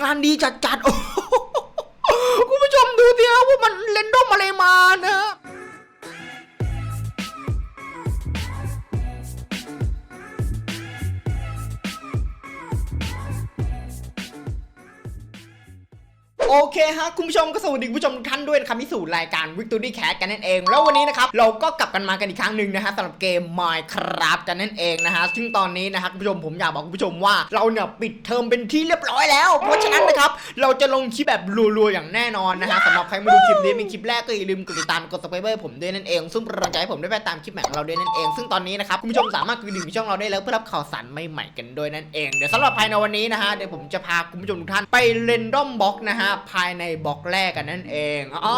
งานดีจัดจัดโอ้โหคุณผู้ชมดูสิครับว่ามันเล่นดอมอะไรมานะ โอเคฮะคุณผู้ชมก็สวัสดีคุณผู้ชมทุกท่านด้วยนะครับที่สู่รายการ Victory Cat กันนั่นเอง แล้ววันนี้นะครับเราก็กลับกันมากันอีกครั้งหนึ่งนะฮะสำหรับเกม Minecraft กันนั่นเองนะฮะซึ่งตอนนี้นะครับคุณผู้ชมผมอยากบอกคุณผู้ชมว่าเราเนี่ยปิดเทอมเป็นที่เรียบร้อยแล้ว เพราะฉะนั้นนะครับเราจะลงคลิปแบบรัวๆอย่างแน่นอนนะฮะสำหรับใครม่ดูคลิปนี้เป็นคลิปแรกก็อย่าลืมกดติดตามกด subscribe ผมด้วยนั่นเอง ซึ่งป็นกำลังใจผมได้ไปตามคลิปใหม่ของเราด้วยนั่นเองซึ่งตอนนี้นะครับคุณผู้ชมสามารถกดดิ่งช่องเราได้แล้วเพื่อรับข่าวสารใหม่ๆกันด้วยนั่นเองเดี๋ยวสำหรับภายในวันนี้นะฮะเดี๋ยวผมจะพาคุณผู้ชมทุกท่านไปเรนดอมบ็อกนะฮะภายในบล็อกแรกกันนั่นเองอ๋อ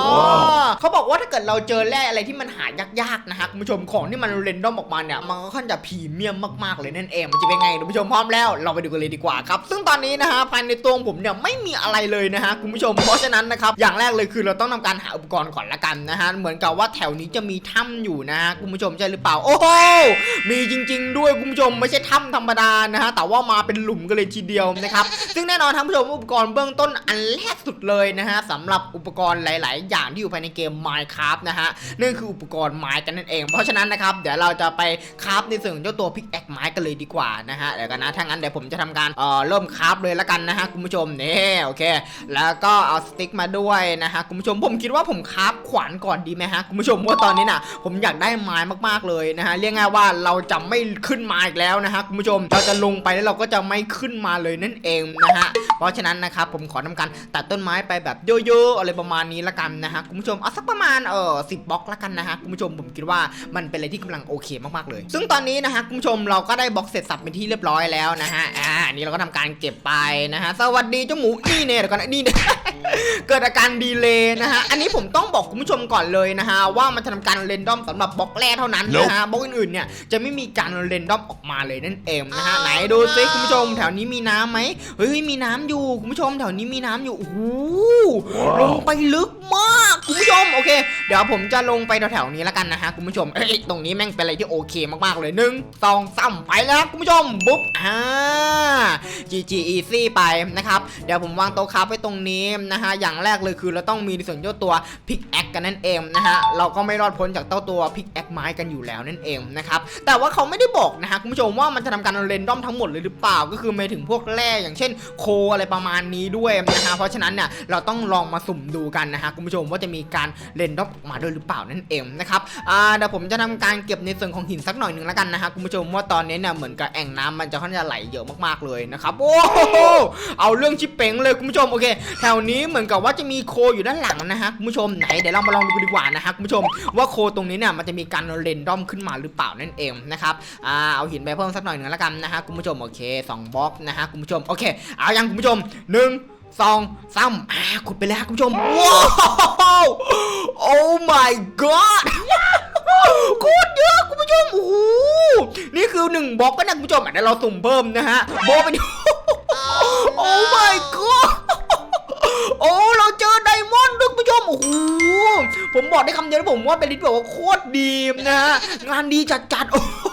เขาบอกว่าถ้าเกิดเราเจอแร่อะไรที่มันหายากๆนะฮะคุณผู้ชมของที่มันเรนดอมออกมาเนี่ยมันก็ค่อนจะพรีเมียมมากๆเลยนั่นเองมันจะเป็นไงคุณผู้ชมพร้อมแล้ว เราไปดูกันเลยดีกว่าครับ ซึ่งตอนนี้นะฮะภายในตัวของผมเนี่ยไม่มีอะไรเลยนะฮะคุณผู้ชมเพราะฉะนั้นนะครับอย่างแรกเลยคือเราต้องทำการหาอุปกรณ์ก่อนละกันนะฮะเหมือนกับว่าแถวนี้จะมีถ้ำอยู่นะฮะคุณผู้ชมใช่หรือเปล่าโอ้โหมีจริง ๆ ด้วยคุณผู้ชมไม่ใช่ถ้ำธรรมดานะฮะแต่ว่ามาเป็นหลุมกันเลยทีเดียวนะครับซึ่งแน่นอนท่านผู้ชมอุปกรณ์เบื้องต้นอันแรกสุดเลยนะฮะสำหรับอุปกรณ์หลาย ๆ อย่างที่อยู่ภายในเกม Minecraft นะฮะนั่นคืออุปกรณ์ไม้กันนั่นเอง เพราะฉะนั้นนะครับเดี๋ยวเราจะไปคราฟในส่วนของเจ้าตัวพิกแอคไม้กันเลยดีกว่านะฮะเดี๋ยวกันนะถ้างั้นเดี๋ยวผมจะทำการเอ่อเริ่มคราฟเลยละกันนะฮะคุณผู้ชมนี่โอเค แล้วก็เอาสติ๊กมาด้วยนะฮะคุณผู้ชมผมคิดว่าผมคราฟขวานก่อนดีไหมฮะคุณผู้ชมว่าตอนนี้น่ะ ผมอยากได้ไม้มาก ๆ เลยนะฮะเรียกง่ายว่าเราจะไม่ขึ้นมาอีกแล้วนะฮะคุณผู้ชมเราจะลงไปแล้วเราก็จะไม่ขึ้นมาเลยนั่นเองนะฮะเพราะฉะนั้นนะครับผมขอทำการตัดต้นไม้ไปแบบเยอะๆอะไรประมาณนี้ละกันนะฮะคุณผู้ชมเอาสักประมาณเออสิบบล็อกละกันนะฮะคุณผู้ชมผมคิดว่ามันเป็นอะไรที่กำลังโอเคมากๆเลย ซึ่งตอนนี้นะฮะคุณผู้ชมเราก็ได้บล็อกเสร็จสับเป็นที่เรียบร้อยแล้วนะฮะอ่าอันนี้เราก็ทำการเก็บไปนะฮะสวัสดีเจ้าหมูนี่เนี่ยเดี๋ยวก่อนนะนี่เนี่ยเกิดอาการดีเลย์นะฮะ อันนี้ผมต้องบอกคุณผู้ชมก่อนเลยนะฮะ ว่ามันจะทำการเรนดอมสำหรับบล็อกแรกเท่านั้นนะฮะ บล็อกอื่นๆเนี่ยจะไม่มีการเรนดอมออกมาเลยนั่นเองนะฮะ ไหนดูซิคุณผู้ชม แถวนี้มีน้ำไหมเฮ้ยมีน้ำอยู่คุณผู้ชมแถวนี้มีน้ำอยู่โอ้โหลงไปลึกมาก คุณผู้ชมโอเค เดี๋ยวผมจะลงไปแถวๆนี้แล้วกันนะฮะคุณผู้ชมเอ้ยตรงนี้แม่งเป็นอะไรที่โอเคมากๆเลยหนึ่งสองสามไปแล้วคุณผู้ชมบุ๊บอ่า GG easy ไปนะครับเดี๋ยวผมวางโต๊ะคราฟไว้ตรงนี้นะฮะอย่างแรกเลยคือเราต้องมีในส่วนเจ้าตัวพิกแอคกันนั่นเองนะฮะเราก็ไม่รอดพ้นจากเจ้าตัวพิกแอคไม้กันอยู่แล้วนั่นเองนะครับแต่ว่าเขาไม่ได้บอกนะฮะคุณผู้ชมว่ามันจะทำการเรนดอมทั้งหมดเลยหรือเปล่าก็คือไม่ถึงพวกแร่อย่างเช่น โคอะไรประมาณนี้ด้วยนะฮะเพราะฉะนั้นเนี่ยเราต้องลองมาสุ่มดูกันนะฮะคุณผู้ชมว่าจะมีมีการเรนดอมอกมาด้วยหรือเปล่านั่นเองนะครับเดี๋ยวผมจะทำการเก็บในส่วนของหินสักหน่อยหนึ่งแล้วกันนะฮะคุณผู้ชมว่าตอนนี้เนี่ยเหมือนกับแอ่งน้ำมันจะค่อนข้างจะไหลเยอะมากๆเลยนะครับโอ้โหเอาเรื่องชิปเป๋งเลยคุณผู้ชมโอเคแถวนี้เหมือนกับว่าจะมีโคอยู่ด้านหลังนะฮะคุณผู้ชมไหนเดี๋ยวเรามาลองดูกันดีกว่านะฮะคุณผู้ชมว่าโคตรงนี้เนี่ยมันจะมีการเรนดอมขึ้นมาหรือเปล่านั่นเองนะครับเอาหินไปเพิ่มสักหน่อยหนึ่งแล้วกันนะฮะคุณผู้ชมโอเคสองบล็อกนะฮะคุณผู้ชมโอเคเอายังคุณผู้ชมหนึ่ง สองสามอ่าขุดไปแล้วคุณผู้ชม ว้าว โอ้ my god โคตรเยอะคุณผู้ชม โอ้โห นี่คือหนึ่งบล็อกก็นะคุณผู้ชมอะเดี๋ยวเราสุ่มเพิ่มนะฮะบล็อกเป็นโอ้ my god โอ้ เราเจอไดมอนด์ด้วยคุณผู้ชม โอ้โห ผมบอกได้คำเดียวนะผมว่าเป็นลิสต์แบบว่าโคตรดีนะฮะงานดีจัดๆโอ้โห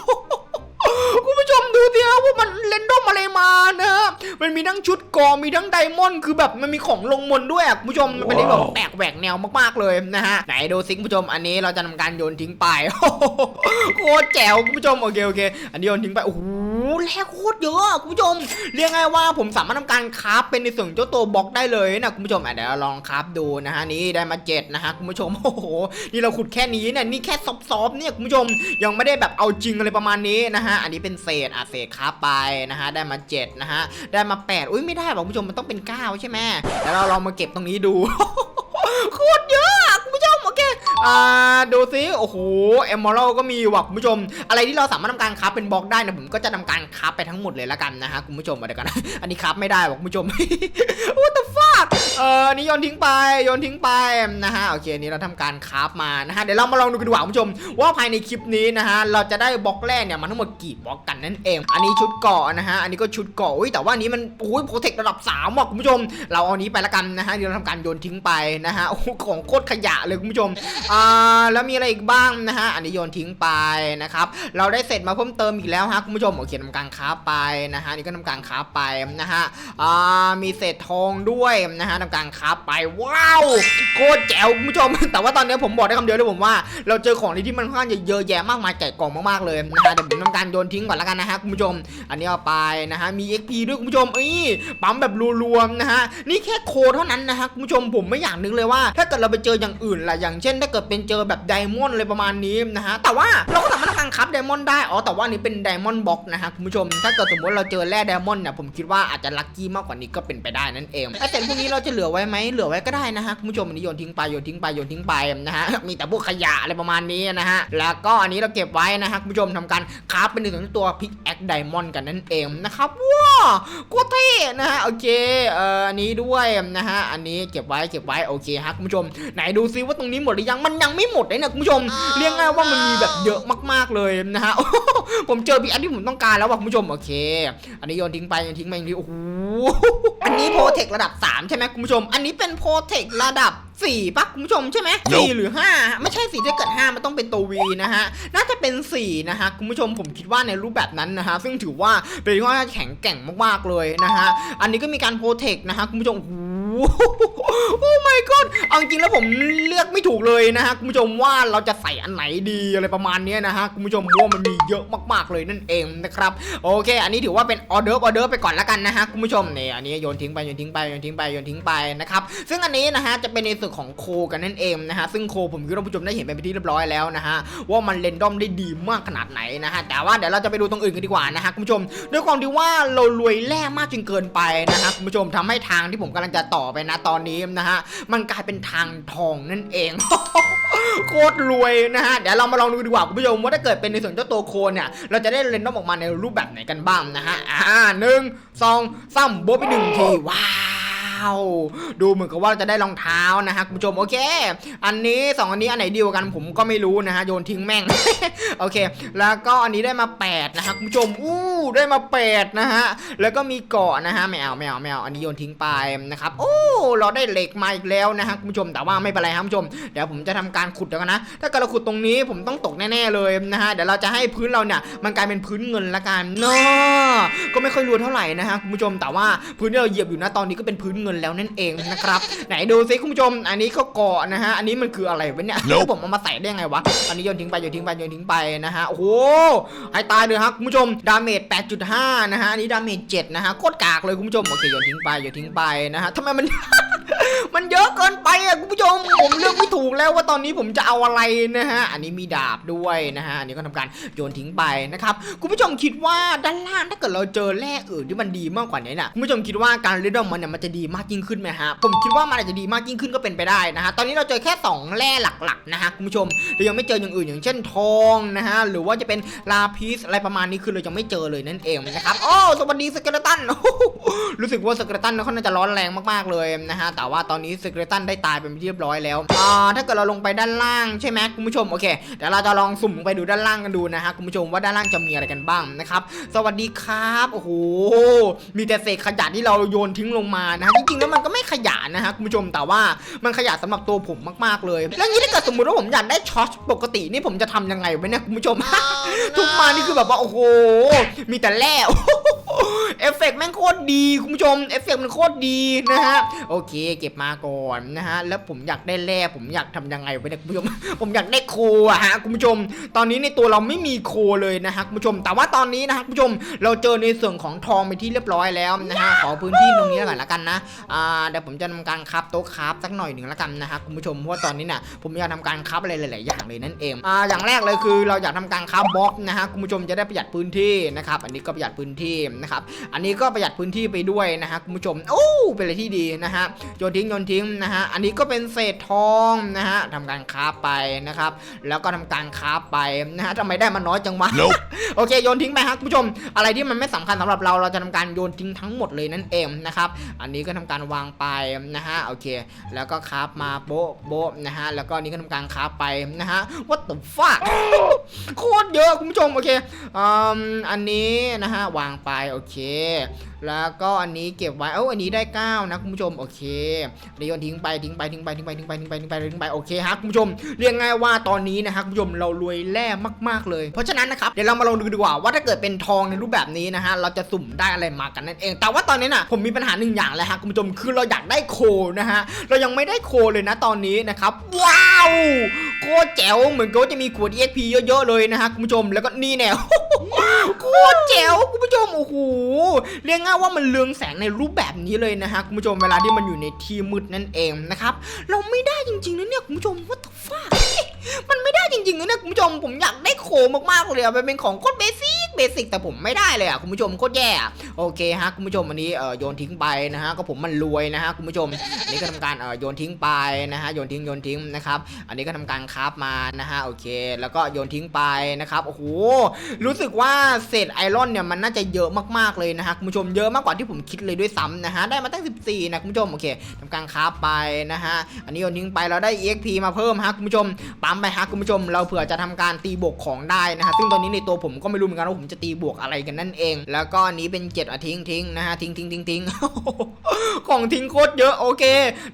คุณผู้ชมดูสิฮะว่า มันเล่นดอมอะไรมานะฮะมันมีทั้งชุดเกอมีทั้งไดมอนด์คือแบบมันมีของลงมนต์ด้วยอะคุณผู้ชมมันเป็นลิสต์แบบแปลกแหวกแนวมากๆเลยนะฮะไหนดูสิคุณผู้ชมอันนี้เราจะทำการโยนทิ้งไปโอ้โหโคตรแจ๋วคุณผู้ชมโอเคโอเคอันนี้โยนทิ้งไปโอ้โห แลกโคตรเยอะคุณผู้ชม เรียกไงายว่าผมสามารถทำการคราฟเป็นในส่วนเจ้าตัวบล็อกได้เลยนะคุณผู้ชมอะเดี๋ยวเราลองคราฟดูนะฮะนี่ได้มาเจ็ดนะฮะคุณผู้ชมโอ้โหนี่เราขุดแค่นี้เนี่ยนี่แค่ซอฟๆเนี่ยคุณผู้ชมยังไม่ได้แบบเอาจริงอะไรประมาณนี้นะฮะอันนี้เป็นเศษอะเศษคราฟไปนะฮะได้มาเจ็ดนะฮะได้มาแปดอุ้ยไม่ได้หรอกคุณผู้ชมมันต้องเป็นเก้าใช่ไหมเดี๋ยวเราลองมาเก็บตรงนี้ดู โคตรเยอะอะคุณผู้ชมโอเค อ่าดูซิโอ้โหเอมเมอรัลก็มีว่ะคุณผู้ชม อะไรที่เราสามารถทำการคราฟเป็นบล็อกได้นะผมก็จะทำการคราฟไปทั้งหมดเลยละกันนะฮะคุณผู้ชมเดี๋ยวกัน อันนี้คราฟไม่ได้ว่ะคุณผู้ชม What the fuck ากเออนนี้โยนทิ้งไปโยนทิ้งไปนะฮะโอเคอันนี้เราทำการคราฟมานะฮะเดี๋ยวเรามาลองดูกันดีกว่าคุณผู้ชม ว่าภายในคลิปนี้นะฮะเราจะได้บล็อกแรกเนี่ยมันทั้งหมดกี่บล็อกกันนั่นเอง อันนี้ชุดเกาะนะฮะอันนี้ก็ชุดเกาะอุ้ยแต่ว่านี้มันโอ้ยโปรเทคระดับ3ว่ะคุณผู้ชม เราเอาอันนี้ไปละกันนะฮะเดี๋ยวเราทำการโยนทิ้งไปนะฮะโอ้ของโคตรขยะเลยคุณผู้ชมอ่าแล้วมีอะไรอีกบ้างนะฮะอันนี้โยนทิ้งไปนะครับเราได้เสร็จมาเพิ่มเติมอีกแล้วฮะคุณผู้ชมโอเคทำการค้าฟไปนะฮะนี่ก็ทำการค้าฟไปนะฮะอ่ามีเศษทองด้วยนะฮะทำการคาฟไปว้าวโคตรแจ๋วคุณผู้ชม แต่ว่าตอนนี้ผมบอกได้คำเดียวเลยผมว่า เราเจอของที่มันค่อนข้างจะเยอะแยะมากมายแกะกล่องมากๆเลยนะฮะเดี๋ยวผมทำการโยนทิ้งก่อนล้วกันนะฮะคุณผู้ชม อันนี้เอาไปนะฮะมี XP ด้วยคุณผู้ชมเอ้ยปั๊มแบบรวมๆนะฮะนี่แค่โคเท่านั้นนะฮะคุณผู้ชมผมไม่อยากนึกเลยว่า ถ้าเกิดเราไปเจออย่างอื่นล่ะอย่างเช่น ถ้าเกิดเป็นเจอแบบไดมอนด์อะไรประมาณนี้นะฮะแต่ว่าเราก็สามารถทำการคับไดมอนด์ได้อ๋อแต่ว่านี้เป็นไดมอนด์บ็อกนะฮะคุณผู้ชม ถ้าเกิดสมมติเราเจอแร่ไดมอนด์เนี่ยผมคิดว่าอาจจะลัคกี้มากกว่านี้ก็เป็นไปได้นั่นเองแต่พวกนี้เราจะเหลือไว้ไหมเหลือไว้ก็ได้นะฮะคุณผู้ชมอันนี้โยนทิ้งไปโยนทิ้งไปโยนทิ้งไปนะฮะมีแต่พวกขยะอะไรประมาณนี้นะฮะแล้วก็อันนี้เราเก็บไว้นะฮะคุณผู้ชมทำการคราฟเป็นหนึ่งของตัวพิกแอคไดมอนด์กันนั่นเองนะครับว้าวโคตรเท่นะฮะโอเคเอ่ออันนี้ด้วยนะฮะอันนี้เก็บไว้เก็บไว้โอเคฮะคุณผู้ชมไหนดูซิว่าตรงนี้หมดหรือยังมันยังไม่หมดเลยนะคุณผู้ชมเรียกง่ายว่ามันมีแบบเยอะมากๆเลยนะฮะผมเจอพี่อันที่ผมต้องการแล้วว่ะคุณผู้ชมโอเค อันนี้โยนทิ้งไปโยนทิ้งไปโยนทิ้งโอ้โหอันนี้โปรเทคระดับ 3ใช่ไหมคุณผู้ชม อันนี้เป็นโปรเทคระดับ4ปะคุณผู้ชมใช่ไหมสี่หรือ 5 ไม่ใช่สี่ถ้าเกิด 5 มันต้องเป็นตัววีนะฮะ น่าจะเป็น 4 นะฮะ คุณผู้ชมผมคิดว่าในรูปแบบนั้นนะฮะ ซึ่งถือว่าเป็นข้อแข็งแกร่งมากๆเลยนะฮะ อันนี้ก็มีการโปรเทคนะฮะคุณผู้ชมโอ้ โหโอ้ my god เอาจริงแล้วผมเลือกไม่ถูกเลยนะฮะคุณผู้ชมว่าเราจะใส่อันไหนดีอะไรประมาณนี้นะฮะคุณผู้ชมว่ามันมีเยอะมากๆเลยนั่นเองนะครับโอเค อันนี้ถือว่าเป็นออเดอร์ออเดอร์ไปก่อนแล้วกันนะฮะคุณผู้ชมเนี่ยอันนี้โยนทิ้งไปโยนทิ้งไปโยนทิ้งไปโยนทิ้งไปนะครับซึ่งอันนี้นะฮะจะเป็นในส่วนของโคกันนั่นเองนะฮะซึ่งโคผมคิดว่าผู้ชมได้เห็นไปเป็นที่เรียบร้อยแล้วนะฮะว่ามันเรนดอมได้ดีมากขนาดไหนนะฮะแต่ว่าเดี๋ยวเราจะไปดูตรงอื่นกันดีกว่านะฮะคุณผู้ชมด้วยความที่ว่าเรารวยแร่มากจนเกินไปนะฮะคุณผู้ชมทำให้ทางที่ผมกำลังจะต่อไปนะตอนนี้นะฮะ มันกลายเป็นทางทองนั่นเองโคตรรวยนะฮะ เดี๋ยวเรามาลองดูดีกว่าคุณผู้ชมว่าถ้าเกิดเป็นในส่วนเจ้าตัวโคนเนี่ย เราจะได้เรนดอมออกมาในรูปแบบไหนกันบ้างนะฮะ อ่าหนึ่งสองสามโบไปหนึ่งทีว้า ดูเหมือนกับว่าจะได้รองเท้านะฮะคุณผู้ชมโอเค อันนี้สองอันนี้อันไหนดีกว่ากันผมก็ไม่รู้นะฮะโยนทิ้งแม่ง โอเค แล้วก็อันนี้ได้มา8นะฮะคุณผู้ชมอู้ได้มา8นะฮะแล้วก็มีเกาะนะฮะไม่เอาไม่เอาไม่เอาอันนี้โยนทิ้งไปนะครับโอ้เราได้เหล็กมาอีกแล้วนะฮะคุณผู้ชมแต่ว่าไม่เป็นไรครับคุณผู้ชมเดี๋ยวผมจะทำการขุดเดี๋ยวกันนะ ถ้าเกิดเราขุดตรงนี้ผมต้องตกแน่ๆเลยนะฮะเดี๋ยวเราจะให้พื้นเราเนี่ยมันกลายเป็นพื้นเงินละกันเนาะก็ไม่ค่อยรวยเท่าไหร่นะฮะคุณผู้ชมแต่ว่าพื้นที่เราเหยียบอยู่นะตอนนี้ก็เป็นพื้นเงินแล้วนั่นเองนะครับ ไหนดูซิคุณผู้ชม อันนี้เขาเกาะนะฮะ อันนี้มันคืออะไรวะเนี่ย Nope ผมเอามาใส่ได้ยังไงวะ อันนี้โยนทิ้งไปโยนทิ้งไปโยนทิ้งไปนะฮะ โอ้โหให้ตายเลยครับคุณผู้ชม ดาเมจ 8.5 นะฮะ อันนี้ดาเมจ 7 นะฮะ โคตรกากเลยคุณผู้ชม โอเคโยนทิ้งไปโยนทิ้งไปนะฮะทำไมมัน มันเยอะเกินไปอะคุณผู้ชมผมเลือกไม่ถูกแล้วว่าตอนนี้ผมจะเอาอะไรนะฮะอันนี้มีดาบด้วยนะฮะอันนี้ก็ทำการโยนทิ้งไปนะครับคุณผู้ชมคิดว่าด้านล่างถ้าเกิดเราเจอแร่อื่นที่มันดีมากกว่านี้น่ะคุณผู้ชมคิดว่าการเล่นดอมมันเนี่ยมันจะดีมากยิ่งขึ้นไหมฮะผมคิดว่ามันอาจจะดีมากยิ่งขึ้นก็เป็นไปได้นะฮะตอนนี้เราเจอแค่สองแร่หลักๆนะฮะคุณผู้ชมเรายังไม่เจออย่างอื่นอย่างเช่นทองนะฮะหรือว่าจะเป็นลาพิสอะไรประมาณนี้คือเรายังไม่เจอเลยนั่นเองนะครับโอ้สวัสดีสเกเลตันรู้สึกว่าสเกเลตันเขาน่าจะร้อนแรงมากๆเลยนะฮะแต่ว่าตอนนี้สเกเลตันได้ตายเป็นที่เรียบร้อยแล้วอ่าถ้าเกิดเราลงไปด้านล่างใช่ไหมคุณผู้ชมโอเคเดี๋ยวเราจะลองสุ่มไปดูด้านล่างกันดูนะฮะคุณผู้ชมว่าด้านล่างจะมีอะไรกันบ้างนะครับสวัสดีครับโอ้โหมีแต่เศษขยะที่เราโยนทิ้งลงมานะฮะจริงๆแล้วมันก็ไม่ขยะนะฮะคุณผู้ชมแต่ว่ามันขยะสำหรับตัวผมมากๆเลย แล้วนี้ถ้าเกิดสมมติว่าผมอยากได้ช็อตปกตินี่ผมจะทำยังไงไวะเนี่ยคุณผู้ชมทุกมานี่คือแบบว่าโอ้โห มีแต่แร่เอฟเฟกต์แม่งโคตรดี คุณผู้ชม เอฟเฟกต์มันโคตรดีนะฮะ โอเคเก็บมาก่อนนะฮะ แล้วผมอยากได้แร่ผมอยากทำยังไงวะเนี่ยคุณผู้ชม ผมอยากได้โคอะฮะคุณผู้ชม ตอนนี้ในตัวเราไม่มีโคเลยนะฮะคุณผู้ชม แต่ว่าตอนนี้นะฮะคุณผู้ชม เราเจอในส่วนของทองไปที่เรียบร้อยแล้วนะฮะ ขอพื้นที่ตรงนี้แล้วกันละกันนะ อ่า เดี๋ยวผมจะทำการคราฟโต๊ะคราฟสักหน่อยหนึ่งละกันนะฮะคุณผู้ชม เพราะว่าตอนนี้น่ะผมอยากทำการคราฟอะไรหลายๆอย่างเลยนั่นเอง อ่า อย่างแรกเลยคือเราอยากทำการคราฟบล็อกนะฮะคุณผู้ชมจะได้ประหยัดพื้นที่นะครับ อันนี้ก็ประหยัดพื้นที่นะครับ อันนี้ก็ประหยัดพื้นที่ไปด้วยนะฮะคุณผู้ชม โอ้ เป็นอะไรที่ดีนะฮะโยนทิ้งโยนทิ้งนะฮะอันนี้ก็เป็นเศษทองนะฮะทำการค้าไปนะครับ แล้วก็ทำการค้าไปนะฮะทำไมได้มันน้อยจังวะ Nope โอเคโยนทิ้งไปครับคุณผู้ชม อะไรที่มันไม่สำคัญสำหรับเราเราจะทำการโยนทิ้งทั้งหมดเลยนั่นเองนะครับ อันนี้ก็ทำการวางไปนะฮะโอเค แล้วก็คราฟมาโบ๊ะโบ๊ะนะฮะแล้วก็อันนี้ก็ทำการคราฟไปนะฮะ what the fuck โคตรเยอะคุณผู้ชมโอเคอืมอันนี้นะฮะวางไปโอเค แล้วก็อันนี้เก็บไว้เอ้าอันนี้ได้เก้านะคุณผู้ชมโอเคเดี๋ยวโยนทิ้งไปทิ้งไปทิ้งไปทิ้งไปทิ้งไปทิ้งไปทิ้งไปทิ้งไปโอเคฮะคุณผู้ชมเรียกง่ายว่าตอนนี้นะฮะคุณผู้ชมเรารวยแร่มากๆเลย เพราะฉะนั้นนะครับเดี๋ยวเรามาลองดูดีกว่าว่าถ้าเกิดเป็นทองในรูปแบบนี้นะฮะเราจะสุ่มได้อะไรมากันนั่นเอง แต่ว่าตอนนี้น่ะผมมีปัญหาหนึ่งอย่างเลยฮะคุณผู้ชมคือเราอยากได้โคนะฮะเรายังไม่ได้โคเลยนะตอนนี้นะครับว้าวโคแจ๋วเหมือนกับจะมีขวด EXP เยอะๆเลยนะฮะคุณผู้ชมแล้วก็นี่แนว โคตรเจ๋วคุณผู้ชมโอ้โหเรียกง่ายว่ามันเลืองแสงในรูปแบบนี้เลยนะฮะคุณผู้ชมเวลาที่มันอยู่ในที่มืดนั่นเองนะครับเราไม่ได้จริงๆนะเนี่ยคุณผู้ชมว่าตฟ้ามันไม่ได้จริงๆนะเนี่ยคุณผู้ชมผมอยากได้โขมากๆเลยอะมันเป็นของโคตรเบสิก บสิกแต่ผมไม่ได้เลยอะคุณผู้ชมโคตรแย่โอเคฮะคุณผู้ชมอันนี้เอ่อโยนทิ้งไปนะฮะก็ผมมันรวยนะฮะคุณผู้ชมอันนี้ก็ทำการเอ่อโยนทิ้งไปนะฮะโยนทิ้งโยนทิ้งนะครับอันนี้ก็ทำการคราฟมานะฮะโอเค แล้วก็โยนทิ้งไปนะครับโอ้โหรู้สึกว่าเศษไอรอนเนี่ยมันน่าจะเยอะมากๆเลยนะฮะคุณผู้ชมเยอะมากกว่าที่ผมคิดเลยด้วยซ้ำนะฮะได้มาตั้ง 14นะคุณผู้ชมโอเคทำการค้าไปนะฮะอันนี้โยนทิ้งไปเราได้ EXP มาเพิ่มฮะคุณผู้ชมปั๊มไปฮะคุณผู้ชม เราเผื่อจะทำการตีบกของได้นะฮะซึ่งตอนนี้ในตัวผมก็ไม่รู้เหมือนกันว่าผมจะตีบวกอะไรกันนั่นเอง แล้วก็อันนี้เป็นเจ็ดอะทิ้งทิ้งนะฮะทิ้งทิ้งทิ้งทิ้งของทิ้งโคตรเยอะโอเค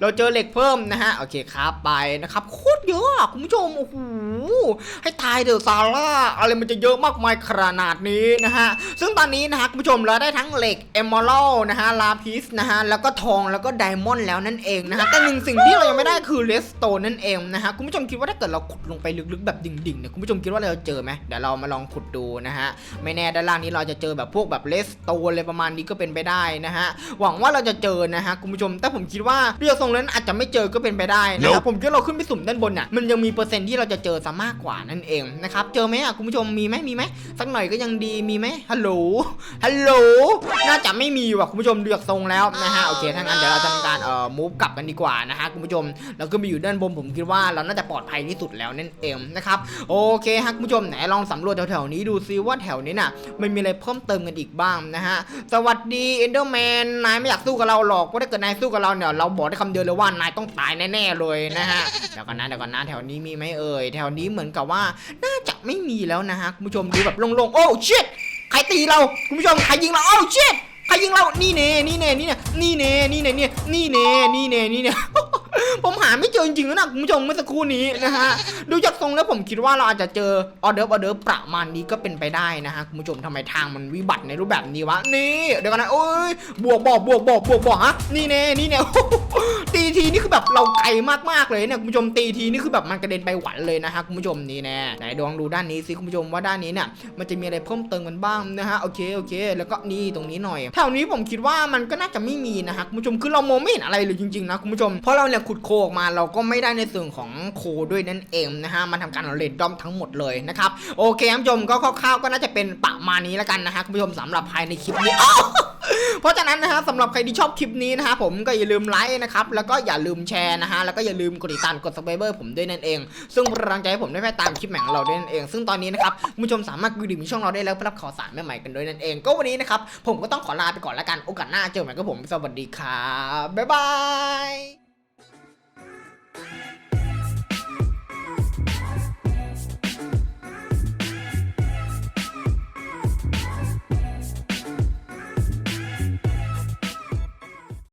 เราเจอเหล็กเพิ่มนะฮะโอเคครับไปนะครับโคตรเยอะคุณผู้ชมโอ้โหให้ตายเถอะซาร่าอะไรมันจะเยอะมากมายขนาดนี้นะฮะซึ่งตอนนี้นะฮะคุณผู้ชมเราได้ทั้งเหล็กเอม a ร d นะฮะลาพิสนะฮะแล้วก็ทองแล้วก็ไดมอนด์แล้วนั่นเองนะฮะแต่หนึ่งสิ่งที่เรายังไม่ได้คือเลสโตนนั่นเองนะฮะคุณผู้ชมคิดว่าถ้าเกิดเราขุดลงไปลึกๆแบบดิ่งๆเนี่ยคุณผู้ชมคิดว่าเราจะเจอไหมเดี๋ยวเรามาลองขุดดูนะฮะไม่แน่ด้านล่างนี้เราจะเจอแบบพวกแบบเลสโตนอะไรประมาณนี้ก็เป็นไปได้นะฮะหวังว่าเราจะเจอนะฮะคุณผู้ชม แต่ผมคิดว่าเรือทรงนั้นอาจจะไม่เจอก็เป็นไปได้นะครับ Nope ผมคิดว่าเราขึ้นไปสุ่มด้านบนน่ะมันยังมีเปอร์เซ็นต์ที่เราจะเจอซะมากกว่านั่นเองนะครับเจอไหมอะคุณผู้ชมมีไหมมีไหมสักหน่อยก็ยังดีมีไหมฮัลโหลฮัลโหลน่าจะไม่มีว่ะคุณผู้ชมเลือกทรงแล้วนะฮะโอเคถ้างั้นเดี๋ยวเราจะทำการเอ่อมูฟกลับกันดีกว่านะฮะคุณผู้ชมเราก็ไปอยู่ด้านบนผมคิดว่าเราน่าจะปลอดภัยที่สุดแล้วนั่นเองนะครับโอเคฮะคุณผู้ชมไหนลองสำรวจแถวๆนี้ดูซิว่าแถวนี้น่ะมันมีอะไรเพิ่มเติมกันอีกบ้างนะฮะสวัสดีเอนเดอร์แมนนายไม่อยากสู้กับเราหรอกเพราะถ้าเกิดนายสู้กับเราเนี่ยเราบอกได้คำเดียวเลยว่านายต้องตายแน่ๆเลยนะฮะเดี๋ยวก่อนนะเดี๋ยวก่อนนะแถวนี้มีไหมเอ่ยแถวนี้เหมือนกับว่าน่าจะไม่มีแล้วนะฮะคุณผู้ชมดูแบบโลงๆโอ้ชิตใครตีเราคุณผู้ชมใครยิงเราโอ้ชิตใครยิงเรานี่เน่นี่เน่นี่เน่นี่เน่นี่เน่นี่เน่นี่เน่นี่เน่ ผมหาไม่เจอจริงๆนะคุณผู้ชมเมื่อสักครู่นี้นะฮะดูจากทรงแล้วผมคิดว่าเราอาจจะเจอออเดอร์ออเดอร์ประมาณนี้ก็เป็นไปได้นะฮะคุณผู้ชมทำไมทางมันวิบัติในรูปแบบนี้วะนี่เดี๋ยวกันนะโอ้ยบวกบอกบวกบอกบวกบอกฮะนี่แน่นี่แน่ตีทีนี่คือแบบเราไกลมากๆเลยเนี่ยคุณผู้ชมตีทีนี่คือแบบมันกระเด็นไปหวันเลยนะฮะคุณผู้ชมนี่แน่ไหนดองดูด้านนี้สิคุณผู้ชมว่าด้านนี้เนี่ยมันจะมีอะไรเพิ่มเติมกันบ้างนะฮะโอเคโอเค แล้วก็นี่ตรงนี้หน่อยแถวนี้ผมคิดว่ามันก็น่าจะไม่มีนะฮะคุณผู้ชมคือเรามองไม่เห็นอะไรเลยจริงๆนะคุณผู้ชมเพราะเราเนี่ยขุดโคออกมาเราก็ไม่ได้ในส่วนของโคด้วยนั่นเองนะฮะมันทำการเรดดอมทั้งหมดเลยนะครับโอเคคุณผู้ชมก็คร่าวๆก็น่าจะเป็นประมาณนี้แล้วกันนะฮะคุณผู้ชมสำหรับภายในคลิปนี้เพราะฉะนั้นนะฮะสำหรับใครที่ชอบคลิปนี้นะฮะผมก็อย่าลืมไลค์นะครับแล้วก็อย่าลืมแชร์นะฮะแล้วก็อย่าลืมกดติดตามกด subscribe ผมด้วยนั่นเอง ซึ่งเป็นกำลังใจให้ผมได้ไปตามคลิปใหม่ของเราด้วยนั่นเอง ซึ่งตอนนี้นะครับคุณผู้ชมสามารถกดดิ่งช่องเราได้แล้วเพื่อรับข่าวสารใหม่ๆกันด้วยนั่นเอง ก็วันนี้นะครับผมก็ต้องขอลาไปก่อนแล้วกันโอกาสหน้าเจอกันใหม่กับผมสวัสดีครับบ๊ายบาย